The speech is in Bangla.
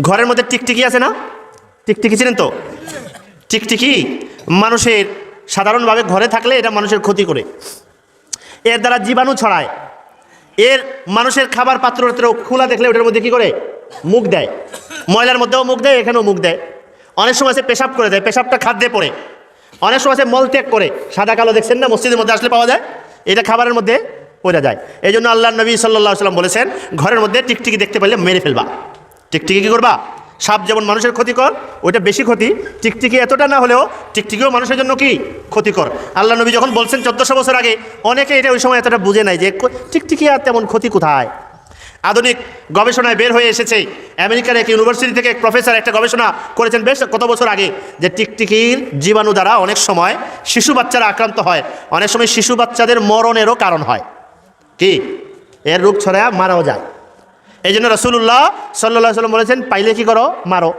ঘরের মধ্যে টিকটিকি আছে না? টিকটিকি ছিলেন তো? টিকটিকি মানুষের সাধারণভাবে ঘরে থাকলে এটা মানুষের ক্ষতি করে। এর দ্বারা জীবাণু ছড়ায়। এর মানুষের খাবার পাত্র খোলা দেখলে ওটার মধ্যে কি করে? মুখ দেয়। ময়লার মধ্যেও মুখ দেয়, এখানেও মুখ দেয়। অনেক সময় সে পেশাব করে দেয়, পেশাবটা খাদ্যে পড়ে। অনেক সময় সে মলত্যাগ করে। সাদা কালো দেখছেন না, মসজিদের মধ্যে আসলে পাওয়া যায়? এটা খাবারের মধ্যে পড়ে যায়। এই জন্য আল্লাহ নবী সাল্লাহ সাল্লাম বলেছেন, ঘরের মধ্যে টিকটিকি দেখতে পেলে মেরে ফেলবা। টিকটিকি কী করবা? সাপ যেমন মানুষের ক্ষতিকর, ওইটা বেশি ক্ষতি। টিকটিকি এতটা না হলেও টিকটিকিও মানুষের জন্য কি? ক্ষতিকর। আল্লাহ নবী যখন বলছেন চোদ্দশো বছর আগে, অনেকে এটা ওই সময় এতটা বুঝে নাই যে টিকটিকি আর তেমন ক্ষতি কোথায়? আধুনিক গবেষণায় বের হয়ে এসেছে, আমেরিকার এক ইউনিভার্সিটি থেকে এক প্রফেসর একটা গবেষণা করেছেন বেশ কত বছর আগে, যে টিকটিকির জীবাণু দ্বারা অনেক সময় শিশু বাচ্চারা আক্রান্ত হয়। অনেক সময় শিশু বাচ্চাদের মরণেরও কারণ হয়। কি? এর রোগ ছড়া মারাও যায়। এই জন্য রসুল্লাহ সাল্লাহ সাল্লাম বলেছেন পাইলে কি করো? মারো।